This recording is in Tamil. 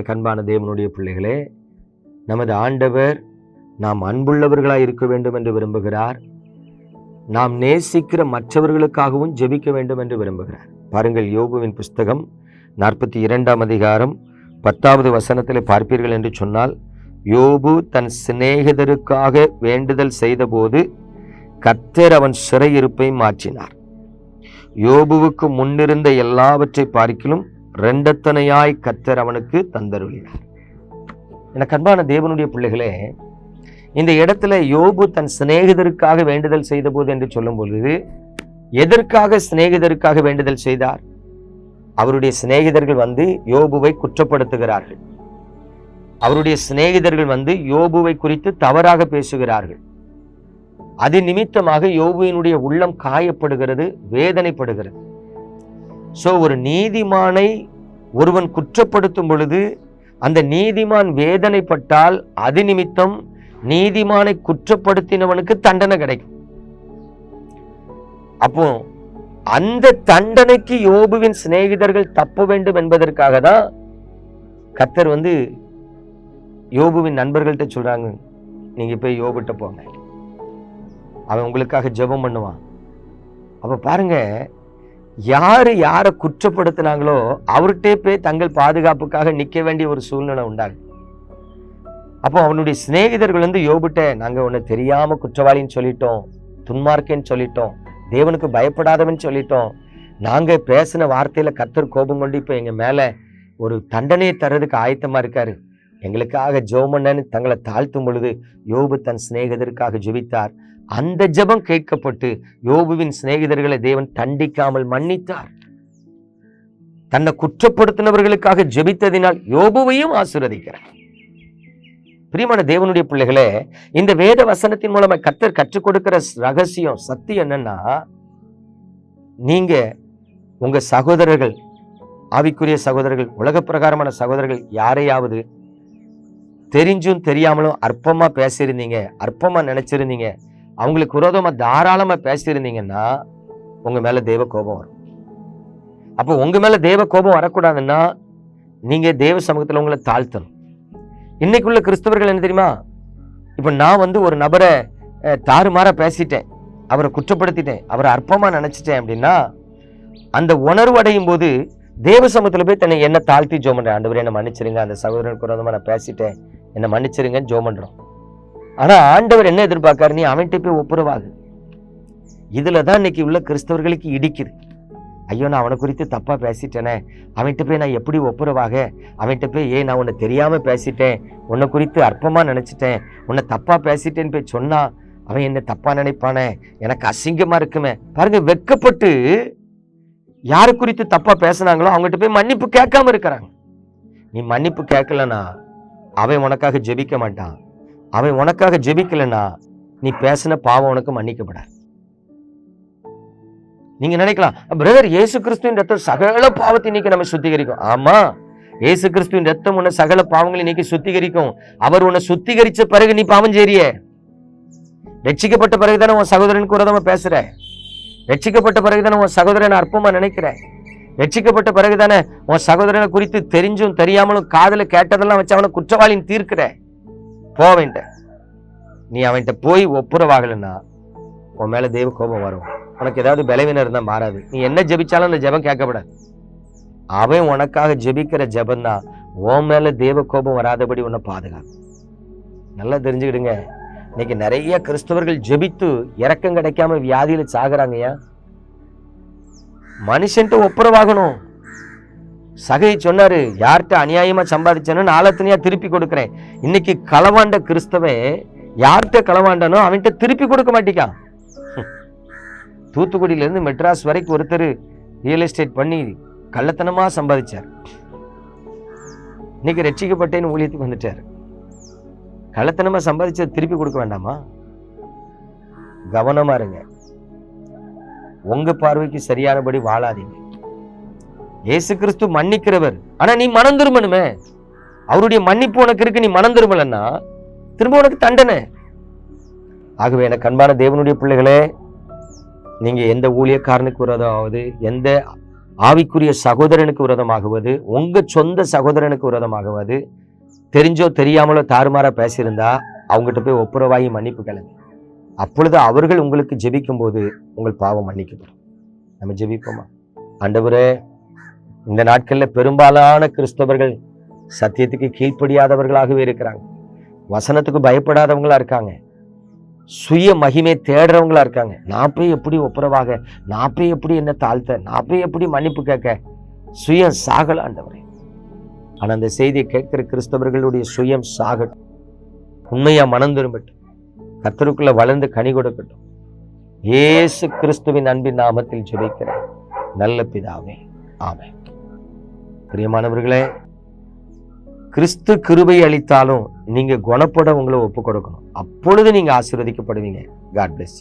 எனக்கு அன்பான தேவனுடைய பிள்ளைகளே நமது ஆண்டவர் நாம் அன்புள்ளவர்களாக இருக்க வேண்டும் என்று விரும்புகிறார். நாம் நேசிக்கிற மற்றவர்களுக்காகவும் ஜெபிக்க வேண்டும் என்று விரும்புகிறார். பாருங்கள் யோகுவின் புஸ்தகம் நாற்பத்தி இரண்டாம் அதிகாரம் பத்தாவது வசனத்தில் பார்ப்பீர்கள் என்று சொன்னால் யோபு தன் சிநேகிதருக்காக வேண்டுதல் செய்தபோது கர்த்தர் அவன் சிறையிருப்பை மாற்றினார். யோபுவுக்கு முன்னிருந்த எல்லாவற்றை பார்க்கிலும் ரெண்டத்தனையாய் கத்தர் அவனுக்கு தந்தருளினார். எனக்கு அன்பான தேவனுடைய பிள்ளைகளே இந்த இடத்துல யோபு தன் சிநேகிதருக்காக வேண்டுதல் செய்தபோது என்று சொல்லும் பொழுது எதற்காக சிநேகிதருக்காக வேண்டுதல் செய்தார்? அவருடைய சிநேகிதர்கள் வந்து யோபுவை குற்றப்படுத்துகிறார்கள். அவருடைய சிநேகிதர்கள் வந்து யோபுவை குறித்து தவறாக பேசுகிறார்கள். அது நிமித்தமாக யோபுவினுடைய உள்ளம் காயப்படுகிறது வேதனைப்படுகிறது. சோ ஒரு நீதிமானை ஒருவன் குற்றப்படுத்தும் பொழுது அந்த நீதிமான் வேதனைப்பட்டால் அது நிமித்தம் நீதிமானை குற்றப்படுத்தினவனுக்கு தண்டனை கிடைக்கும். அப்போ அந்த தண்டனைக்கு யோபுவின் சிநேகிதர்கள் தப்ப வேண்டும் என்பதற்காக தான் கத்தர் வந்து யோபுவின் நண்பர்கள்ட்ட சொல்றாங்க. நீங்க போய் யோபுட்ட போங்க. அவன் உங்களுக்காக ஜெபம் பண்ணுவான். அப்ப பாருங்க யார் யாரை குற்றப்படுத்தினாங்களோ அவர்கிட்டே போய் தங்கள் பாதுகாப்புக்காக நிற்க வேண்டிய ஒரு சூழ்நிலை உண்டாகும் அப்போ அவனுடைய சிநேகிதர்கள் வந்து யோபிட்ட நாங்கள் உன்னை தெரியாமல் குற்றவாளின்னு சொல்லிட்டோம் துன்மார்க்கேன்னு சொல்லிட்டோம் தேவனுக்கு பயப்படாதவன் சொல்லிட்டோம். நாங்கள் பேசின வார்த்தையில் கத்தர் கோபம் கொண்டு இப்போ எங்கள் மேலே ஒரு தண்டனையை தர்றதுக்கு ஆயத்தமாக இருக்காரு. எங்களுக்காக ஜோமன்னன்னு தங்களை தாழ்த்தும் பொழுது யோபு தன் சிநேகிதருக்காக ஜெபித்தார். அந்த ஜெபம் கேட்கப்பட்டு யோபுவின் சிநேகிதர்களை தேவன் தண்டிக்காமல் மன்னித்தார். தன்னை குற்றப்படுத்தினவர்களுக்காக ஜெபித்ததினால் யோபுவையும் ஆசீர்வதிக்கிறார். பிரியமான தேவனுடைய பிள்ளைகளே இந்த வேத வசனத்தின் மூலமா கத்தர் கற்றுக் கொடுக்கிற ரகசியம் சத்தியம் என்னன்னா நீங்க உங்க சகோதரர்கள் ஆவிக்குரிய சகோதரர்கள் உலக பிரகாரமான சகோதரர்கள் யாரையாவது தெரிஞ்சும் தெரியாமலும் அற்பமாக பேசியிருந்தீங்க அற்பமாக நினச்சிருந்தீங்க. அவங்களுக்கு விரோதமாக தாராளமாக பேசியிருந்தீங்கன்னா உங்கள் மேலே தெய்வ கோபம் வரும். அப்போ உங்கள் மேலே தெய்வ கோபம் வரக்கூடாதுன்னா நீங்கள் தேவ சமூகத்தில் உங்களை தாழ்த்தணும். இன்னைக்குள்ள கிறிஸ்தவர்கள் என்ன தெரியுமா? இப்போ நான் வந்து ஒரு நபரை தாறுமாறாக பேசிட்டேன். அவரை குற்றப்படுத்திட்டேன். அவரை அற்பமாக நினச்சிட்டேன் அப்படின்னா அந்த உணர்வு அடையும் போது தேவ சமூகத்தில் போய் தன்னை என்ன தாழ்த்தி ஜோம் பண்றேன். என்ன மன்னிச்சிருங்க. அந்த சகோதரனுக்கு விரோதமாக நான் பேசிட்டேன். என்னை மன்னிச்சிருங்கன்னு ஜோம் பண்றோம். ஆனா ஆண்டவர் என்ன எதிர்பார்க்காரு? நீ அவன்கிட்ட போய் ஒப்புரவாகு. இதில் தான் இன்னைக்கு உள்ள கிறிஸ்தவர்களுக்கு இடிக்குது. ஐயோ நான் அவனை குறித்து தப்பா பேசிட்டேனே. அவன்கிட்ட போய் நான் எப்படி ஒப்புரவாக? அவன்கிட்ட போய் ஏன் நான் உன்னை தெரியாம பேசிட்டேன். உன்னை குறித்து அற்பமா நினைச்சிட்டேன். உன்னை தப்பா பேசிட்டேன்னு போய் சொன்னா அவன் என்ன தப்பா நினைப்பானே? எனக்கு அசிங்கமா இருக்குமே. பாருங்க வெட்கப்பட்டு யாரு குறித்து தப்பா பேசுனாங்களோ அவங்ககிட்ட போய் மன்னிப்பு கேட்காம இருக்கிறாங்க. நீ மன்னிப்பு கேட்கலனா அவன் உனக்காக ஜெபிக்க மாட்டான். அவன் உனக்காக ஜெபிக்கலனா நீ பேசின பாவம் உனக்கு மன்னிக்கப்படாது. நீங்க நினைக்கலாம் பிரதர் இயேசு கிறிஸ்துவின் ரத்தம் சகல பாவத்தை நீக்கி நம்ம சுத்திகரிக்கும். ஆமா இயேசு கிறிஸ்துவின் ரத்தம் உன்னை சகல பாவங்களை நீக்கி சுத்திகரிக்கும். அவர் உன்னை சுத்திகரிச்ச பிறகு நீ பாவம் செய்றிய. ரட்சிக்கப்பட்ட பிறகுதானே உன் சகோதரனுக்கு உரதமா பேசுற. ரட்சிக்கப்பட்ட பிறகுதானே உன் சகோதரன் அற்பமா நினைக்கிறேன் ரட்சிக்கப்பட்ட பிறகுதானே உன் சகோதரனை குறித்து தெரிஞ்சும் தெரியாமலும் காதில் கேட்டதெல்லாம் வச்சு அவனை குற்றவாளின்னு தீர்க்கிற. போவன்ட்ட நீ அவன்கிட்ட போய் ஒப்புரவாகலைன்னா உன் மேல தெய்வ கோபம் வரும். உனக்கு ஏதாவது பலவீனம் இருந்தால் மாறாது. நீ என்ன ஜெபிச்சாலும் அந்த ஜெபம் கேட்கப்படாது. அவன் உனக்காக ஜெபிக்கிற ஜெபம் தான் உன் மேல தெய்வ கோபம் வராதபடி உன்னை பாதுகாக்கும். நல்லா தெரிஞ்சுக்கிடுங்க. இன்னைக்கு நிறைய கிறிஸ்தவர்கள் ஜெபித்து இறக்கம் கிடைக்காம வியாதியில சாகுறாங்கய்யா. மனுஷன்ட்டு ஒப்புரவாகணும். சகை சொன்னாரு யார்கிட்ட அநியாயமா சம்பாதிச்சேன்னு நாளத்தனையா திருப்பி கொடுக்குறேன். இன்னைக்கு களவாண்ட கிறிஸ்தவன் யார்கிட்ட களவாண்டனோ அவன்கிட்ட திருப்பி கொடுக்க மாட்டிக்கான் தூத்துக்குடியில இருந்து மெட்ராஸ் வரைக்கும் ஒருத்தர் ரியல் எஸ்டேட் பண்ணி கள்ளத்தனமா சம்பாதிச்சார். இன்னைக்கு ரட்சிக்கப்பட்டேன்னு ஊழியத்துக்கு வந்துட்டார். கள்ளத்தனமா சம்பாதிச்சது திருப்பி கொடுக்க வேண்டாமா? கவனமா இருங்க. உங்க பார்வைக்கு சரியானபடி வாழாதீங்க. இயேசு கிறிஸ்து மன்னிக்கிறவர். ஆனா நீ மனம் திரும்பணுமே. அவருடைய மன்னிப்பு உனக்கு இருக்கு நீ மனம் திரும்பலன்னா திரும்ப உனக்கு தண்டனை. ஆகவே எனக்கு அன்பான தேவனுடைய பிள்ளைகளே நீங்க எந்த ஊழியக்காரனுக்கு விரோதமாவது எந்த ஆவிக்குரிய சகோதரனுக்கு விரோதமாகுவது உங்க சொந்த சகோதரனுக்கு விரோதமாகுவது தெரிஞ்சோ தெரியாமலோ தாறுமாறா பேசியிருந்தா அவங்ககிட்ட போய் ஒப்புரவாகி மன்னிப்பு கிளம்பு அப்பொழுது அவர்கள் உங்களுக்கு ஜெபிக்கும் போது உங்கள் பாவம் மன்னிக்கப்படும். நம்ம ஜெபிப்போமா? ஆண்டவரே இந்த நாட்களில் பெரும்பாலான கிறிஸ்தவர்கள் சத்தியத்துக்கு கீழ்ப்படியாதவர்களாகவே இருக்கிறாங்க. வசனத்துக்கு பயப்படாதவங்களா இருக்காங்க. சுய மகிமை தேடுறவங்களா இருக்காங்க. நான் போய் எப்படி ஒப்புரவாக? நான் போய் எப்படி என்ன தாழ்த்த? நான் போய் எப்படி மன்னிப்பு கேட்க? சுயம் சாகல ஆண்டவரே. ஆனால் அந்த செய்தியை கேட்கிற கிறிஸ்தவர்களுடைய சுயம் சாகட்டும். உண்மையாக மனம் திரும்பட்டும். கத்தருக்குள்ள வளர்ந்து கனி கொடுக்கட்டும். இயேசு கிறிஸ்துவின் அன்பின் நாமத்தில் ஜெபிக்கிறேன். நல்ல பிதாவே ஆமே பிரியமானவர்களே கிறிஸ்து கிருபை அளித்தாலும் நீங்க குணப்பட உங்களை ஒப்பு கொடுக்கணும் அப்பொழுது நீங்க ஆசீர்வதிக்கப்படுவீங்க. God plus